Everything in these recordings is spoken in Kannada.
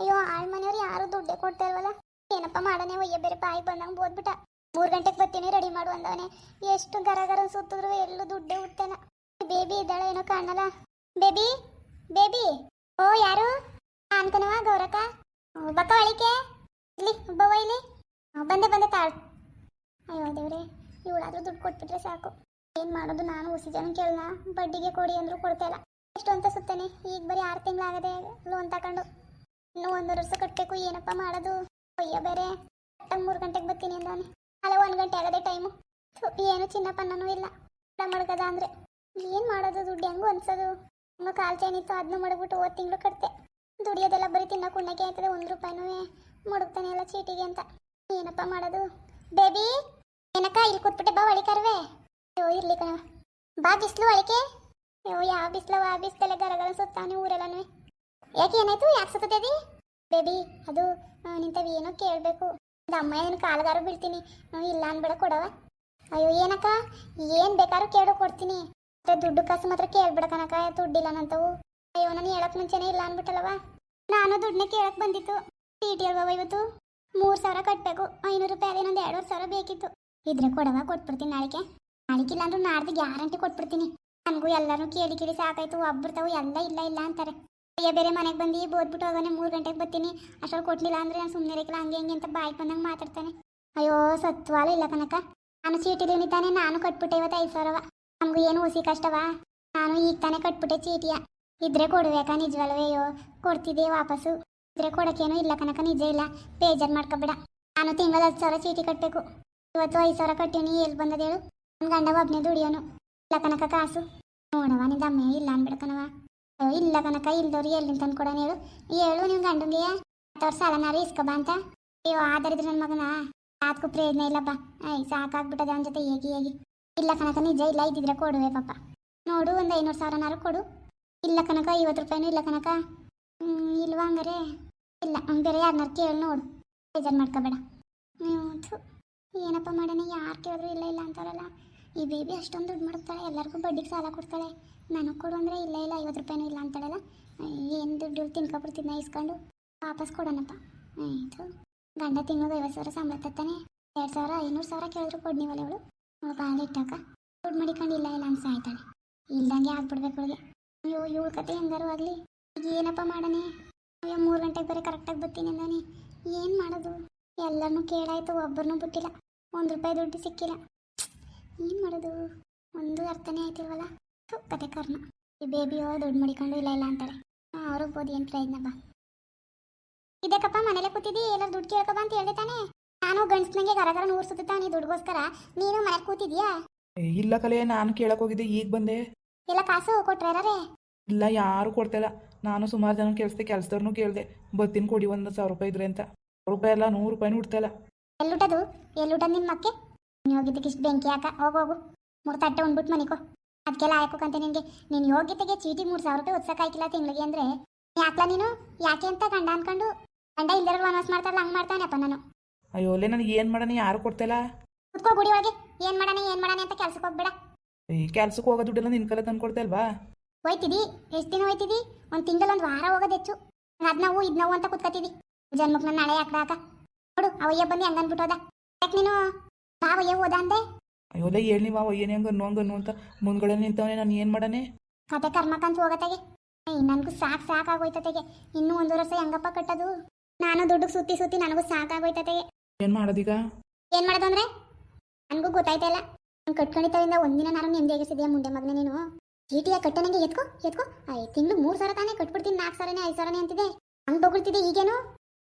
ಅಯ್ಯೋ, ಆಳ್ ಮನೆಯವ್ರು ಯಾರು ದುಡ್ಡೇ ಕೊಡ್ತಾ ಇಲ್ವಲ್ಲ? ಏನಪ್ಪ ಮಾಡನೆ ಒಯ್ಯ, ಬೇರೆ ಬಾಯಿ ಬಂದಂಗೆ ಬೋದ್ಬಿಟ್ಟ ಮೂರು ಗಂಟೆಗೆ ಬರ್ತೀನಿ, ರೆಡಿ ಮಾಡು ಅಂದವನೆ. ಎಷ್ಟು ಗರ ಗರ ಸುತ್ತಿದ್ರು ಎಲ್ಲೂ ದುಡ್ಡೇ ಹುಟ್ಟೇನ ಬೇಬಿ ಇದ್ದಾಳೆ ಏನೋ ಕಾಣಲ್ಲ. Baby baby. ಓ, ಯಾರು? ಅನ್ಕನವ, ಗೌರಕ್ಕ? ಬಕ್ಕ ಒಳಿಕೆ. ಇಲ್ಲಿ ಒಬ್ಬವ ಇಲ್ಲಿ ಬಂದೆ ಬಂದೆ, ತಾಳು. ಅಯ್ಯೋ, ದೇವ್ರೆ, ಇವಳಾದ್ರೂ ದುಡ್ಡು ಕೊಟ್ಬಿಟ್ರೆ ಸಾಕು. ಏನ್ ಮಾಡೋದು, ನಾನು ಹುಸಿ ಜನ ಕೇಳಲ್ಲ. ಬಡ್ಡಿಗೆ ಕೊಡಿ ಅಂದ್ರೂ ಕೊಡ್ತಾ ಇಲ್ಲ. ಎಷ್ಟು ಅಂತ ಸುತ್ತೇನೆ. ಈಗ ಬರೀ ಆರು ತಿಂಗಳಾಗದೆ ಲೋನ್ ತಗೊಂಡು. ಇನ್ನು ಒಂದೂವರೆ ವರ್ಷ ಕಟ್ಟಬೇಕು, ಏನಪ್ಪ ಮಾಡೋದು? ಅಯ್ಯ ಬೇರೆ ಮೂರು ಗಂಟೆಗೆ ಬರ್ತೀನಿ ಅಂದಾನೆ. ಅಲ್ಲ, ಒಂದು ಗಂಟೆ ಆಗದೆ ಟೈಮು ಏನು ಚಿನ್ನಪ್ಪನೂ ಇಲ್ಲ. ಮಡ್ಗದ ಅಂದರೆ. ಏನು ಮಾಡೋದು, ದುಡ್ಡು ಹೆಂಗು ಅನ್ಸೋದು ನಮ್ಮ ಕಾಲು ಚೈನ್ ಇತ್ತು ಅದನ್ನು ಮಡಗ್ಬಿಟ್ಟು ಹೋದ ತಿಂಗಳು ಕಟ್ತೆ ದುಡಿಯೋದೆಲ್ಲ ಬರೀ ತಿನ್ನಕ್ಕೆ ಉಣ್ಣಕ್ಕೆ ಆಯ್ತದೆ, ಒಂದು ರೂಪಾಯಿನೂ ಮಡಗ್ತಾನೆ ಎಲ್ಲ ಚೀಟಿಗೆ ಅಂತ. ಏನಪ್ಪ ಮಾಡೋದು? ಬೇಬಿ, ಏನಕ್ಕ, ಇಲ್ಲಿ ಕೂತ್ಬಿಟ್ಟೆ, ಬಾ ಒಳಿಕರ್ವೆ ಅಯ್ಯೋ, ಇರ್ಲಿ ಕಣ ಬಾ ಬಿಸಿಲು ಒಳಿಕೆ ಅಯ್ಯೋ, ಯಾವ ಬಿಸ್ಲವ ಆ ಬಿಸಿಲೆಲ್ಲ ಗರಗರ ಸುತ್ತಾನೆ ಊರೆಲ್ಲನೂ. ಯಾಕೆ ಏನಾಯ್ತು? ಯಾಕೆ ಸತ್ತದೇವಿ ಬೇಬಿ ಅದು ನಿಂತವಿ ಏನೋ ಕೇಳಬೇಕು. ಅಮ್ಮ ಏನು ಕಾಲಗಾರು ಬೀಳ್ತೀನಿ. ಇಲ್ಲ ಅನ್ಬೇಡ ಕೊಡವ. ಅಯ್ಯೋ, ಏನಕ್ಕ? ಏನು ಬೇಕಾದ್ರೂ ಕೇಳು, ಕೊಡ್ತೀನಿ. ದುಡ್ಡು ಕಾಸು ಮಾತ್ರ ಕೇಳ್ಬಿಡಕನಕ ದುಡ್ಡಿಲ್ಲ ನಂತವು ಅಯ್ಯೋ, ನಾನು ಹೇಳಕ್ ಮುಂಚೆನೇ ಇಲ್ಲ ಅನ್ಬಿಟ್ಟಲ್ಲವ? ನಾನು ದುಡ್ಡನ್ನ ಕೇಳಕ್ ಬಂದಿತ್ತು. ಟಿ ಅಲ್ವಾ ಇವತ್ತು? ಮೂರು ಸಾವಿರ ಕಟ್ಟಬೇಕು ಐನೂರು ರೂಪಾಯಿ ಅದೇ ಒಂದು ಎರಡೂವರೆ ಸಾವಿರ ಬೇಕಿತ್ತು. ಇದ್ರೆ ಕೊಡವ, ಕೊಟ್ಬಿಡ್ತೀನಿ ನಾಳೆಗೆ. ನಾಳೆಗೆ ಇಲ್ಲ ಅಂದ್ರೆ ನಾಡ್ದು ಗ್ಯಾರಂಟಿ ಕೊಟ್ಬಿಡ್ತೀನಿ. ನನಗೂ ಎಲ್ಲರೂ ಕೇಳಿ ಕೇಳಿ ಸಾಕಾಯ್ತು. ಒಬ್ಬಿರ್ತಾವು ಎಲ್ಲ ಇಲ್ಲ ಇಲ್ಲ ಅಂತಾರೆ. ಅಯ್ಯ, ಬೇರೆ ಮನೆಗೆ ಬಂದು ಬೋದ್ಬಿಟ್ಟು ಹೋಗೋಣ ಮೂರು ಗಂಟೆಗೆ ಬರ್ತೀನಿ. ಅಷ್ಟೊಂದು ಕೊಡ್ಲಿಲ್ಲ ಅಂದ್ರೆ ನಾನು ಸುಮ್ಮನೆ ಇರಕ್ಕಿಲ್ಲ, ಹಂಗೆ ಹಂಗೆ ಅಂತ ಬಾಯ್ ಬಂದಂಗೆ ಮಾತಾಡ್ತಾನೆ. ಅಯ್ಯೋ, ಸತ್ವಾಲ ಇಲ್ಲ ಕನಕ. ನಾನು ಚೀಟಿಲಿ ತಾನೆ ನಾನು ಕಟ್ಬಿಟ್ಟೆ ಇವತ್ತು ಐದು ಸಾವಿರವ. ನಮಗೂ ಏನು ಹುಸಿ ಕಷ್ಟವಾ? ನಾನು ಈಗ ತಾನೇ ಕಟ್ಬಿಟ್ಟೆ ಚೀಟಿಯ. ಇದ್ರೆ ಕೊಡ್ಬೇಕಾ ಅಯ್ಯೋ? ಕೊಡ್ತಿದ್ದೆ ವಾಪಸ್ಸು. ಇದ್ರೆ ಕೊಡೋಕೇನು ಇಲ್ಲ ಕನಕ, ನಿಜ ಇಲ್ಲ. ಬೇಜಾರು ಮಾಡ್ಕೊಬೇಡ. ನಾನು ತಿಂಗಳ ಹತ್ತು ಸಾವಿರ ಚೀಟಿ ಕಟ್ಟಬೇಕು ಇವತ್ತು ಐದು ಸಾವಿರ ಕಟ್ಟೀನಿ ಎಲ್ಲಿ ಬಂದದ ಹೇಳು? ನನ್ನ ಗಂಡ ಒಬ್ಬನೇ ದುಡಿಯೋನು. ಇಲ್ಲ ಕನಕ, ಕಾಸು. ನೋಡವ ನಿಂದ ಅಮ್ಮ ಇಲ್ಲ ಅನ್ಬಿಡ ಇಲ್ಲ ಕನಕ ಇಲ್ದವ್ರು ಎಲ್ಲಿ ತಂದು ಕೊಡೋಣ ಹೇಳು. ಹೇಳು ನೀವು ಗಂಡಂಗೆ ಹತ್ತವ್ರ ಸಾಲನಾರು ಇಸ್ಕೊಬಾ ಅಂತ. ಅಯ್ಯೋ, ಆದರಿದ್ರೆ ನನ್ನ ಮಗನ? ಸಾಕು ಪ್ರಯೋಜನ ಇಲ್ಲಪ್ಪ ಐ ಸಾಕಾಗ್ಬಿಟ್ಟದ ಅವನ ಜೊತೆ ಹೇಗೆ ಹೇಗೆ. ಇಲ್ಲ ಕನಕ, ನಿಜ ಇಲ್ಲ, ಇದ್ದಿದ್ರೆ ಕೊಡುವೆ, ಪಾಪ. ನೋಡು, ಒಂದು ಐನೂರು ಸಾವಿರನಾರು ಕೊಡು. ಇಲ್ಲ ಕನಕ, ಐವತ್ತು ರೂಪಾಯಿನೂ ಇಲ್ಲ ಕನಕ. ಇಲ್ವಾ ಹಂಗಾರೆ? ಇಲ್ಲ ಹಂಗ್ ಬೇರೆ ಯಾರನ್ನಾರು ಕೇಳಿ, ನೋಡು. ಬೇಜಾರು ಮಾಡ್ಕೋಬೇಡ. ಏನಪ್ಪ ಮಾಡೋಣ, ಯಾರು ಕೇಳಿದ್ರು ಇಲ್ಲ ಇಲ್ಲ ಅಂತಾರಲ್ಲ ಈ ಬೇಬಿ ಅಷ್ಟೊಂದು ದುಡ್ಡು ಮಾಡ್ತಾಳೆ, ಎಲ್ಲರಿಗೂ ಬಡ್ಡಿಗೆ ಸಾಲ ಕೊಡ್ತಾಳೆ. ನನಗೆ ಕೊಡು ಅಂದರೆ ಇಲ್ಲ ಇಲ್ಲ ಐವತ್ತು ರೂಪಾಯಿನೂ ಇಲ್ಲ ಅಂತಾಳಲ್ಲ. ಏನು ದುಡ್ಡು ತಿನ್ಕೊಬಿಡ್ತಿದ್ನ ಇಸ್ಕೊಂಡು? ವಾಪಸ್ ಕೊಡೋಣಪ್ಪ. ಆಯಿತು ಗಂಡ ತಿಂಗಳಿಗೆ ಐವತ್ತು ಸಾವಿರ ಸಂಬಳ ತತ್ತಾನೆ ಎರಡು ಸಾವಿರ, ಐನೂರು ಸಾವಿರ ಕೇಳಿದ್ರು ಕೊಡ್ನಿವಲ್ಲ ಇವಳು ಅವಳು. ಬಾಳ ಇಟ್ಟಾಕ ದುಡ್ಡು ಮಡಿಕೊಂಡು ಇಲ್ಲ ಇಲ್ಲ ಅನ್ಸ ಆಯ್ತಾಳೆ ಇಲ್ದಂಗೆ ಆಗ್ಬಿಡ್ಬೇಕು ಅವಳಿಗೆ. ಅಯ್ಯೋ, ಇವಳ ಕತೆ ಹೆಂಗಾರು ಆಗಲಿ. ಈಗ ಏನಪ್ಪ ಮಾಡನೆ ಅಯ್ಯೋ, ಮೂರು ಗಂಟೆಗೆ ಬರೀ ಕರೆಕ್ಟಾಗಿ ಬರ್ತೀನಿ ಅಂದಾನೆ. ಏನು ಮಾಡೋದು? ಎಲ್ಲರನ್ನೂ ಕೇಳಾಯ್ತು ಒಬ್ಬರನ್ನೂ ಬಿಟ್ಟಿಲ್ಲ. ಒಂದು ರೂಪಾಯಿ ದುಡ್ಡು ಸಿಕ್ಕಿಲ್ಲ. ಏನು ಮಾಡೋದು? ಒಂದು ಅರ್ಥನೇ ಆಯ್ತಿಲ್ವಲ್ಲ? ಕತೆ ಕರ್ಮ. ಈ ಬೇಬಿಯೋ ದುಡ್ಡು ಮಡಿಕೊಂಡು ಇಲ್ಲ ಇಲ್ಲ ಅಂತಾರೆ ಅವ್ರಿಗೆ ಬೋದು ಏನು ಪ್ರಯೋಜನ ಬಾ. ಇದಕ್ಕಪ್ಪ ಮನೇಲೆ ಕೂತಿದ್ದಿ? ಎಲ್ಲರೂ ದುಡ್ಡು ಕೇಳ್ಕೊಬ ಅಂತ ಹೇಳ್ದೆ ತಾನೆ? ನಾನು ಗಂಡ್ಸ್ನಂಗೆ ಗರಗರ ನೂರು ಸುತ್ತಾ ನೀ ದುಡ್ಗೋಸ್ಕರ? ನೀನು ಮನೇಲಿ ಕೂತಿದ್ಯಾ? ಇಲ್ಲ ಕಲೆ ನಾನು ಕೇಳಕ್ ಹೋಗಿದ್ದೆ ಈಗ ಬಂದೆ. ಇಲ್ಲ ಕಾಸು ಕೊಟ್ರೆ ಇಲ್ಲ ಯಾರು ಕೊಡ್ತಿಲ್ಲ ನಾನು ಸುಮಾರು ಜನ ಕೇಳಿಸ್ದೆ ಕೆಲಸದವ್ರನ್ನೂ ಕೇಳಿದೆ. ಬತ್ತಿನ ಕೊಡಿ ಒಂದು ಸಾವಿರ ರೂಪಾಯಿ ಇದ್ರೆ ಅಂತ. ರೂಪಾಯಿ ಅಲ್ಲ ನೂರು ರೂಪಾಯಿನೂ ಹುಡ್ತಾಯಿಲ್ಲ ಎಲ್ಲುಟದು ಎಲ್ಲುಟದ್ ನಿನ್ ಮಕ್ಕೆ ನೀನು ಹೋಗಿದ್ದಕ್ಕೆ ಇಷ್ಟು ಬೆಂಕಿ ಹಾಕ? ಹೋಗು ಹೋಗು. ಮೂರು ತಟ್ಟೆ ಉಂಡ್ಬಿಟ್ಟು ಮನಿಕೋ. ಅದಕ್ಕೆಲ್ಲ ಹಾಕೋಕಂತ ನಿನಗೆ. ನೀನು ಯೋಗ್ಯತೆಗೆ ಚೀಟಿ ಮೂರು ಸಾವಿರ ರೂಪಾಯಿ ಹಾಕಿಲ್ಲ ತಿಂಗಳಿಗೆ ಅಂದ್ರೆ? ಯಾಕಲ್ಲ ನೀನು? ಯಾಕೆ ಅಂತ ಗಂಡ ಅನ್ಕೊಂಡು? ಗಂಡ ಇಲ್ದಿರೋ ವನವಾಸ ಮಾಡ್ತಾರಲ್ಲ ಹಂಗೆ ಮಾಡ್ತಾನಪ್ಪ ನಾನು. ಅಯ್ಯೋ ಅಲ್ಲೇ ನನಗೆ ಏನು ಮಾಡೋಣ? ಯಾರು ಕೊಡ್ತಿಲ್ಲ? ಕುತ್ಕೋ ಗುಡಿ ಒಳಗೆ. ಏನು ಮಾಡೋಣ ಏನು ಮಾಡೋಣ ಅಂತ ಕೆಲ್ಸಕ್ಕೆ ಹೋಗ್ಬೇಡ. ಈ ಕೆಲ್ಸಕ್ಕೆ ಹೋಗೋ ದುಡ್ಡೆಲ್ಲ ನಿನ್ನ ಕಲೆ ತಂದು ಕೊಡ್ತಾ ಹೋಯ್ತಿದಿ? ಎಷ್ಟು ದಿನ ಹೋಯ್ತಿದಿ? ಒಂದು ತಿಂಗಳು ಒಂದು ವಾರ ಹೋಗೋದು ಹೆಚ್ಚು. ಅದ್ನವು ನಾವು ಇದ್ ನಾವು ಅಂತ ಕುತ್ಕತಿದಿ ಜನ್ಮಕ್ಕೆ ನನ್ನ ನಾಳೆ ಹಾಕ್ದಾಕ. ಹಾಕ ನೋಡು ಅವಯ್ಯ ಬಂದು ಹಂಗನ್ಬಿಟ್ಟೋದ ಯಾಕೆ ನೀನು? ಬಾವಯ್ಯ ಹೋದ ಅಂದೆ? ಅಯ್ಯೋ ಅಲ್ಲೇ ಹೇಳಿ ಮಾವ ಏನೇ ಹಂಗೆ ನೋಂಗನು ಅಂತ. ಮುಂದ್ಗಡೆ ನಿಂತವನೇ ನಾನು ಏನು ಮಾಡಾನೆ? ಕತೆ ಕರ್ಮಕ್ಕಂತ ಹೋಗತ್ತಾಗೆ ನನಗೂ ಸಾಕು ಸಾಕಾಗೋಯ್ತತೆಗೆ ಇನ್ನೂ ಒಂದು ವರ್ಷ ಹೆಂಗಪ್ಪ ಕಟ್ಟದು? ನಾನು ದುಡ್ಡು ಸುತ್ತಿ ಸುತ್ತಿ ನನಗೂ ಸಾಕಾಗೋಯ್ತತೆಗೆ ಏನು ಮಾಡೋದೀಗ? ಏನ್ ಮಾಡೋದು ಅಂದ್ರೆ? ನನಗೂ ಗೊತ್ತಾಯ್ತಲ್ಲ ನಾನು ಕಟ್ಕೊಂಡಿದ್ದರಿಂದ ಒಂದಿನ ನಾನು ನೆಮ್ಮದಿಯಾಗಿಸಿದೆಯಾ ಮುಂದೆ ಮಗನೇ ನೀನು. ಚೀಟಿಯ ಕಟ್ಟನಂಗೆ ಎತ್ಕೋ ಎತ್ಕೋ. ಐ ತಿಂಗಳು ಮೂರು ಸಾವಿರ ತಾನೇ ಕಟ್ಬಿಡ್ತೀನಿ ನಾಲ್ಕು ಸಾವಿರನೇ ಐದು ಸಾವಿರನೇ ಅಂತಿದೆ. ಹಂಗೆ ಬೊಗಳ್ತಿದ್ದೆ ಈಗೇನು?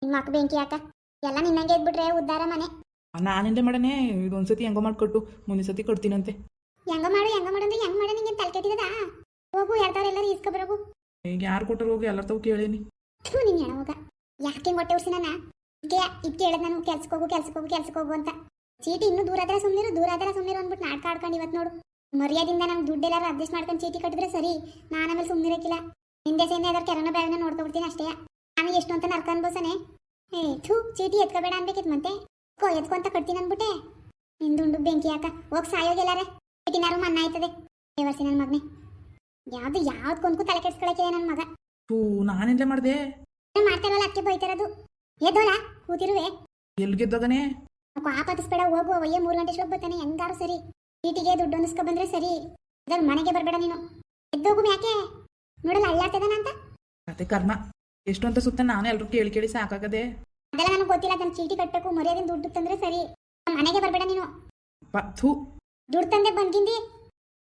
ನಿಮ್ಮ ಮಕ್ಕ ಬೆಂಕಿ ಹಾಕ. ಎಲ್ಲ ನಿನ್ನಂಗೆ ಎದ್ಬಿಟ್ರೆ ಉದ್ಧಾರ ಮನೆ. ನಾನಿಂದೆ ಮಾಡನೆ ಇದೊಂದು ಸತಿ ಹೆಂಗೋ ಮಾಡಿಕೊಟ್ಟು ಮುಂದಿನ ಸತಿ ಕೊಡ್ತೀನಂತೆ. ಹೆಂಗ ಮಾಡು ಹೆಂಗ ಮಾಡು ಅಂದ್ರೆ ಹೆಂಗ್ ಮಾಡು ನಿಂಗೆ? ತಲೆ ಕೆಟ್ಟಿದ ಹೋಗು ಯಾರ್ದಾರ ಎಲ್ಲರೂ ಇಸ್ಕೊಬರೋಗು ಈಗ ಯಾರು ಕೊಟ್ಟರು ಹೋಗಿ ಎಲ್ಲರ ತಾವು ಕೇಳೇನಿ ಥೂ ನಿನ್ ಹೆಣ ಹೋಗ ಯಾಕೆ ಹೊಟ್ಟೆ ಉರ್ಸಿ ನಾ ಇದಕ್ಕೆ ಇದಕ್ಕೆ ಹೇಳದ್ ನಾನು ಕೆಲ್ಸಕ್ಕೆ ಹೋಗು ಕೆಲ್ಸಕ್ಕೆ ಹೋಗು ಕೆಲ್ಸಕ್ಕೆ ಹೋಗು ಅಂತ. ಚೀಟಿ ಇನ್ನೂ ದೂರ ಆದ್ರೆ ಸುಮ್ಮನಿರು ದೂರ ಆದ್ರೆ ಸುಮ್ಮನಿರು ಅಂದ್ಬಿಟ್ಟು ನಾಟಕ ಆಡ್ಕೊಂಡು ಇವತ್ತು ನೋಡು. ಮರ್ಯಾದಿಂದ ನಂಗೆ ದುಡ್ಡೆಲ್ಲಾರು ಅಡ್ಜಸ್ಟ್ ಮಾಡ್ಕೊಂಡು ಚೀಟಿ ಕಟ್ಟಿದ್ರೆ ಸರಿ. ನಾನು ಆಮೇಲೆ ಸುಮ್ಮನಿರಕ್ಕಿಲ್ಲ ಹಿಂದೆ ಸೇನೆ ಅದ್ರ ಕೆರನ ನೋಡ್ತಾ ನೋಡ್ಕೊಬಿಡ್ತೀನಿ ಅಷ್ಟೇ. ನಾನು ಎಷ್ಟು ಅಂತ ನರ್ಕ ಅನ್ಬೋಸನೆ ಏ ಥೂ ಚೀಟಿ ಎತ್ಕೋಬೇಡ ಅನ್ಬೇಕಿತ್ತು ಮತ್ತೆ. ಕೋ ಎತ್ಕೊಂತ ಕಟ್ತೀನಿ ಅನ್ಬಿಟ್ಟೆ ನಿಂದುಂಡು ಬೆಂಕಿ ಯಾಕ ಹೋಗಿ ಸಾಯೋಗೆಲ್ಲಾರೆ ಚೀಟಿನಾರು ಮನ್ನ ಆಯ್ತದೆ. ದೇವರ್ಸಿ ನನ್ನ ಮಗನೇ. ಯಾವ್ದು ಯಾವ್ದು ಕೊಂದ್ಕು ತಲೆ ಕೆಡ್ಸ್ಕೊಳಕ್ಕೆ ನನ್ನ ಮಗ. ಹೂ ನಾನೆಂದ್ರೆ ಮಾಡ್ದೆ? ಮಾಡ್ತಾರಲ್ಲ ಅಕ್ಕಿ ಬೈತಾರದು. ಎದ್ದೋಳ ಕೂತಿರುವೆ. ಎಲ್ಗೆದ್ದೋಗನೆ ಆಪಾದಿಸ್ಬೇಡ ಹೋಗು ಅವಯ್ಯ ಮೂರು ಗಂಟೆ ಶ್ಲೋಕ್ ಬರ್ತಾನೆ ಹೆಂಗಾರು ಸರಿ. ಸೀಟಿಗೆ ದುಡ್ಡು ಹೊಂದಿಸ್ಕೊ ಬಂದ್ರೆ ಸರಿ. ಅದ್ರ ಮನೆಗೆ ಬರಬೇಡ ನೀನು. ಎದ್ದೋಗು ಯಾಕೆ? ನೋಡಲ್ಲ ಅಳ್ಳಾಡ್ತದಾನ ಅಂತ ಅದೇ ಕರ್ಮ. ಎಷ್ಟು ಅಂತ ಸುತ್ತ ನಾನು ಎಲ್ರು ಕೇಳಿ ಕೇಳಿ ಸಾಕಾಗದೆ. ಅದೆಲ್ಲ ನನಗೆ ಗೊತ್ತಿಲ್ಲ. ಅದನ್ನ ಚೀಟಿ ಕಟ್ಟಬೇಕು ಮರ್ಯಾದಿಂದ ದುಡ್ಡು ತಂದ್ರೆ ಸರಿ. ಮನೆಗೆ ಬರಬೇಡ ನೀನು. ಪಥು ದುಡ್ಡು ತಂದೆ ಬಂದಿಂದಿ.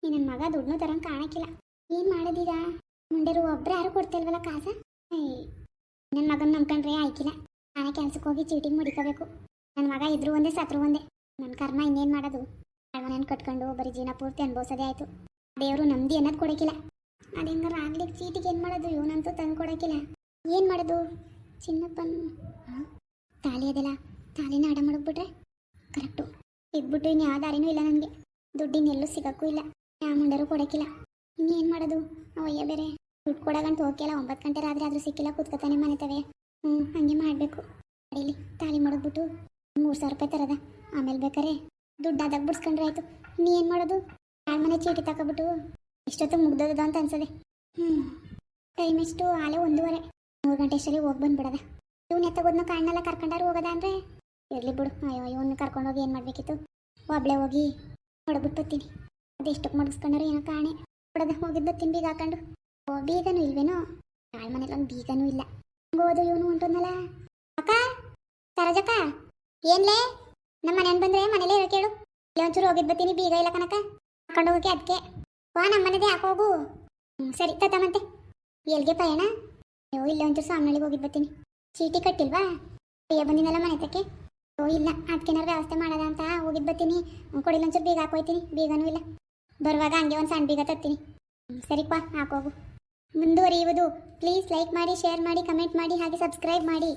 ನೀ ನನ್ನ ಮಗ ದುಡ್ಡು ತರಂಗ ಕಾಣಕ್ಕಿಲ್ಲ. ಏನು ಮಾಡೋದೀಗ? ಮುಂಡೆರು ಒಬ್ರು ಯಾರು ಕೊಡ್ತಿಲ್ವಲ್ಲ ಕಾಸ? ನನ್ನ ಮಗನ ನಂಬ್ಕೊಂಡ್ರೆ ಆಯ್ಕಿಲ್ಲ. ನಾನೇ ಕೆಲ್ಸಕ್ಕೆ ಹೋಗಿ ಚೀಟಿಂಗ್ ಮುಡಿಕೋಬೇಕು. ನನ್ನ ಮಗ ಇದ್ರು ಒಂದೇ ಸತ್ರು ಒಂದೇ. ನನ್ನ ಕರ್ಮ ಇನ್ನೇನ್ ಮಾಡೋದು? ಮನೇನ್ ಕಟ್ಕೊಂಡು ಬರೀ ಜೀವನ ಪೂರ್ತಿ ಅನ್ಭವಿಸೋದೇ ಆಯ್ತು. ದೇವರು ನಮ್ದಿ ಅನ್ನೋದು ಕೊಡಕ್ಕಿಲ್ಲ. ಅದು ಹೆಂಗಾರ ಆಗ್ಲಿಕ್ಕೆ ಚೀಟಿಗೆ ಏನು ಮಾಡೋದು? ಇವನಂತೂ ತಂದು ಕೊಡಕ್ಕಿಲ್ಲ ಏನು ಮಾಡೋದು? ಚಿನ್ನಪ್ಪನ? ತಾಲಿ ಅದೆಲ್ಲ. ತಾಲಿನ ಅಡ ಮಾಡಿಬಿಟ್ರೆ ಕರೆಕ್ಟು. ಇದ್ಬಿಟ್ಟು ಇನ್ಯಾವ ಯಾವ ದಾರಿನೂ ಇಲ್ಲ ನನಗೆ. ದುಡ್ಡಿನ ಎಲ್ಲೂ ಸಿಗಕ್ಕೂ ಇಲ್ಲ. ಯಾವ ಮುಂಡರೂ ಕೊಡೋಕ್ಕಿಲ್ಲ. ಇನ್ನೇನು ಮಾಡೋದು? ಅವಯ್ಯ ಬೇರೆ. ದುಡ್ಡು ಓಕೆ ಹೋಗಿಲ್ಲ ಒಂಬತ್ತು ಗಂಟೆ ರಾತ್ರಿ ಆದರೂ ಸಿಕ್ಕಿಲ್ಲ, ಕೂತ್ಕೊತಾನೆ ಮನೆ ತವೆ. ಹ್ಞೂ ಹಾಗೆ ಮಾಡಬೇಕು. ಅಡಿಲಿ ತಾಲಿ ಮಾಡಿದ್ಬಿಟ್ಟು ಮೂರು ಸಾವಿರ ರೂಪಾಯಿ ತರದ. ಆಮೇಲೆ ಬೇಕಾರೆ ದುಡ್ಡು ಅದಾಗ ಬಿಡ್ಸ್ಕೊಂಡ್ರೆ ಆಯಿತು. ನೀ ಏನು ಮಾಡೋದು? ಯಾರ ಮನೆ ಚೀಟಿ ತಗೊಬಿಟ್ಟು ಇಷ್ಟೊತ್ತು ಮುಗ್ದದ ಅಂತ ಅನ್ಸದೆ. ಹ್ಞೂ ಟೈಮ್ ಎಷ್ಟು ಆಲೆ ಒಂದೂವರೆ. ಮೂರು ಗಂಟೆ ಅಷ್ಟರಲ್ಲಿ ಹೋಗಿ ಬಂದ್ಬಿಡದ. ಇವ್ನ ಎತ್ತಗೋದ್ನ ಕಾಣ್ಣೆಲ್ಲ ಕರ್ಕೊಂಡಾರು ಹೋಗೋದ ಅಂದ್ರೆ? ಇರ್ಲಿ ಬಿಡು. ಅಯ್ಯೋ ಇವನ್ನ ಕರ್ಕೊಂಡೋಗಿ ಏನು ಮಾಡಬೇಕಿತ್ತು? ಒಬ್ಳೆ ಹೋಗಿ ಹೊಡ್ಬಿಟ್ಟು ಬರ್ತೀನಿ ಅದೆಷ್ಟಕ್ಕೆ ಮಡಗಿಸ್ಕೊಂಡಾರು ಏನೋ ಕಾಣೆ. ಹೊಡೆದ ಹೋಗಿದ್ದು ಬರ್ತೀನಿ ಬೀಗ ಹಾಕೊಂಡು. ಓ, ಬೀಗನೂ ಇಲ್ವೇನೋ? ಕಾಳು ಮನೇಲಿ ಒಂದು ಬೀಗನೂ ಇಲ್ಲ. ಹೋದು ಇವನು ಹೊಂಟೋದ್ನಲ್ಲ ಅಕ್ಕ? ಸರಜಕ್ಕ? ಏನ್ಲೇ? ನಮ್ಮ ಮನೇನ್ ಬಂದ್ರೆ ಮನೇಲೇ ಇರೋ ಕೇಳು. ಇಲ್ಲ ಒಂಚೂರು ಹೋಗಿದ್ ಬರ್ತೀನಿ, ಬೀಗ ಇಲ್ಲ ಕನಕ ಹಾಕೊಂಡು ಹೋಗಕ್ಕೆ ಅದಕ್ಕೆ ವಾ ನಮ್ಮ ಮನೆದೇ ಹಾಕೋಗು ಸರಿ ತತ್ತಮಂತೆ ಎಲ್ಗೆ ಪಯಣ? ಅಯ್ಯೋ, ಇಲ್ಲ ಒಂಚೂರು ಸಾಮ್ನಳ್ಳಿಗೆ ಹೋಗಿದ್ ಬರ್ತೀನಿ. ಚೀಟಿ ಕಟ್ಟಿಲ್ವಾ? ಅಯ್ಯ ಬಂದಿನಲ್ಲ ಮನೆ ತಕ್ಕೆ ಓ, ಇಲ್ಲ. ಅದಕ್ಕೇನಾರು ವ್ಯವಸ್ಥೆ ಮಾಡೋದ ಅಂತ ಹೋಗಿದ್ದು ಬರ್ತೀನಿ. ಕೊಡಿಲ್ಲ ಒಂಚೂರು ಬೀಗ ಹಾಕೋಯ್ತೀನಿ. ಬೀಗನೂ ಇಲ್ಲ. ಬರುವಾಗ ಹಂಗೆ ಒಂದು ಸಣ್ಣ ಬೀಗ ತತ್ತೀನಿ ಸರಿ ಸರಿಪ್ಪ ಹಾಕೋಗು. ಮುಂದುವರಿಯುವುದು. ಪ್ಲೀಸ್ ಲೈಕ್ ಮಾಡಿ, ಶೇರ್ ಮಾಡಿ, ಕಮೆಂಟ್ ಮಾಡಿ, ಹಾಗೆ ಸಬ್ಸ್ಕ್ರೈಬ್ ಮಾಡಿ.